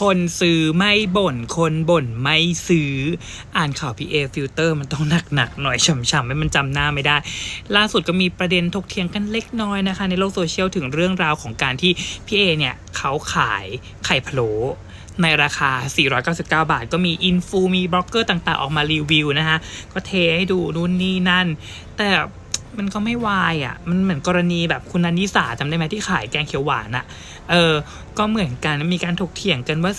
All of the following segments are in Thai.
คนซื้อไม่บ่น คนบ่นไม่ซื้อ อ่านข่าวพีเอฟิลเตอร์มันต้องหนักๆหน่อยฉ่ำๆให้มันจำหน้าไม่ได้ ล่าสุดก็มีประเด็นถกเถียงกันเล็กน้อยนะคะ ในโลกโซเชียลถึงเรื่องราวของการที่พี่เอเนี่ยเขาขายไข่พะโล้ในราคา 499 บาท ก็มีอินฟูมีบล็อกเกอร์ต่างๆ ออกมารีวิวนะคะก็เทให้ดูนู่นนี่นั่น แต่ มันก็ไม่วายอะ มันเหมือนกรณีแบบคุณนันนิสาจำได้ไหมที่ขายแกงเขียวหวานอะ เออ ก็เหมือนกันมีการถกเถียงกันว่า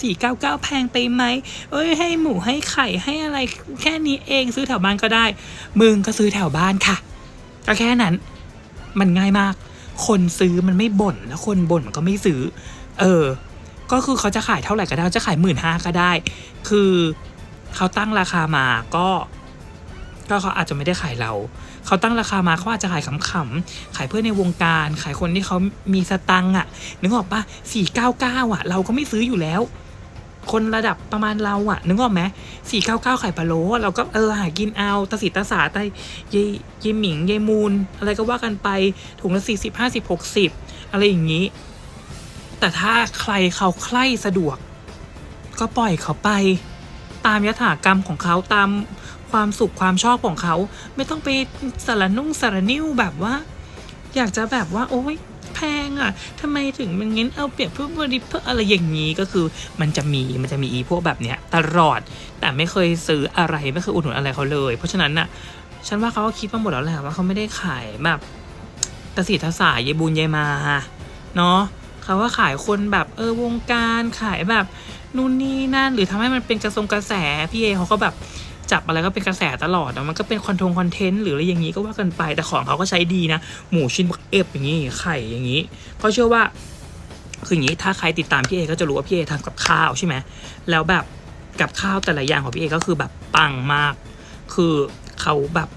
499 แพงไปไหม เอ้ยให้หมูให้ไข่ให้อะไรแค่นี้เองซื้อแถวบ้านก็ได้ มึงก็ซื้อแถวบ้านค่ะ ก็แค่นั้น มันง่ายมาก คนซื้อมันไม่บ่นแล้วคนบ่นมันก็ไม่ซื้อ เออ ก็คือเขาจะขายเท่าไหร่ก็ได้จะขายหมื่นห้าก็ได้ คือเขาตั้งราคามาก็ ก็เขาอาจจะไม่ได้ขายเรา เขาตั้งราคามาเขาอาจจะขายขำๆ ขายเพื่อนในวงการ ขายคนที่เขามีสตังค์อะ นึกออกปะสี่เก้าเก้าอะ เราก็ไม่ซื้ออยู่แล้ว คนระดับประมาณเราอะ นึกออกไหมสี่เก้าเก้าไข่ปลาโลเราก็เออหากินเอาตาสีตาสาตายยายยายหมิงยายมูล อะไรก็ว่ากันไปถุงละสี่สิบห้าสิบหกสิบอะไรอย่างนี้ แต่ถ้าใครเขาใคร่สะดวก ก็ปล่อยเขาไป ตามยถากรรมของเขาตาม ความสุขความชอบของเขา ไม่ต้องไปสารนุ่งสารนิ้วแบบว่า อยากจะแบบว่า โอ๊ยแพงอะทำไมถึงมันงั้นเอาเปรียบผู้บริโภคอะไรอย่างนี้ก็คือมันจะมีมันจะมีอีพวกแบบเนี้ยตลอด แต่ไม่เคยซื้ออะไรไม่เคยอุดหนุนอะไรเขาเลย เพราะฉะนั้นน่ะ ฉันว่าเขาก็คิดมาหมดแล้วแหละว่าเขาไม่ได้ขายแบบตะสีตะสายยายบุญยายมาเนาะเขาว่าขายคนแบบเออวงการขายแบบนู่นนี่นั่นหรือทำให้มันเป็นกระทรงกระแสพี่เอเขาก็แบบ จับอะไรก็เป็นกระแสตลอดอะมันก็เป็นคอนทงคอนเทนต์หรืออะไรอย่างนี้ก็ว่ากันไปแต่ของเขาก็ใช้ดีนะ หมูชิ้นเอฟอย่างนี้ไข่อย่างนี้ เพราะเชื่อว่าคืออย่างนี้ถ้าใครติดตามพี่เอก็จะรู้ว่าพี่เอทำกับข้าวใช่ไหมแล้วแบบกับข้าวแต่ละอย่างของพี่เอก็คือแบบปังมาก คือเขาแบบ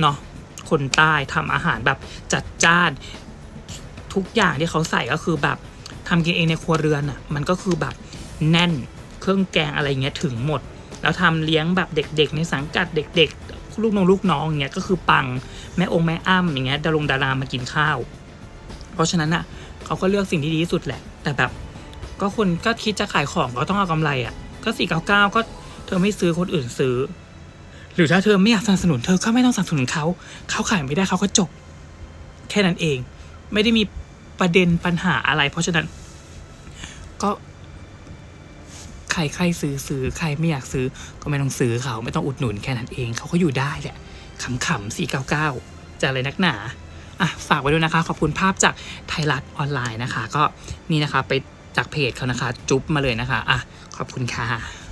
เนาะคนใต้ทำอาหารแบบจัดจ้าน ทุกอย่างที่เขาใส่ก็คือแบบทำกินเองในครัวเรือนอะ่ะมันก็คือแบบแน่นเครื่องแกงอะไรเงี้ยถึงหมด แล้วทำเลี้ยงแบบเด็กๆ ในสังกัดเด็ก ๆ ลูกน้องลูกน้องอย่างเงี้ยก็คือปังแม่องค์แม่อ้ำอย่างเงี้ยดารงดารามากินข้าว เพราะฉะนั้นอะเขาก็เลือกสิ่งที่ดีที่สุดแหละ แต่แบบ ก็คนก็คิดจะขายของก็ต้องเอากำไรอะ ก็สี่เก้าเก้าก็เธอไม่ซื้อคนอื่นซื้อ หรือถ้าเธอไม่อยากสนับสนุนเธอก็ไม่ต้องสนับสนุนเขาเขาขายไม่ได้เขาก็จบ แค่นั้นเอง ไม่ได้มีประเด็นปัญหาอะไร เพราะฉะนั้น ก็ รใครซื้อซื้อใครไม่อยากซื้อก็ไม่ต้องซื้อเขาไม่ต้องอุดหนุนแค่นั้นเองเขาก็อยู่ได้แหละขำๆสี่เก้าเก้าจะอะไรนักหนาอะฝากไว้ด้วยนะคะ ขอบคุณภาพจากไทยรัฐออนไลน์นะคะ ก็นี่นะคะไปจากเพจเขานะคะ จุ๊บมาเลยนะคะอะขอบคุณค่ะ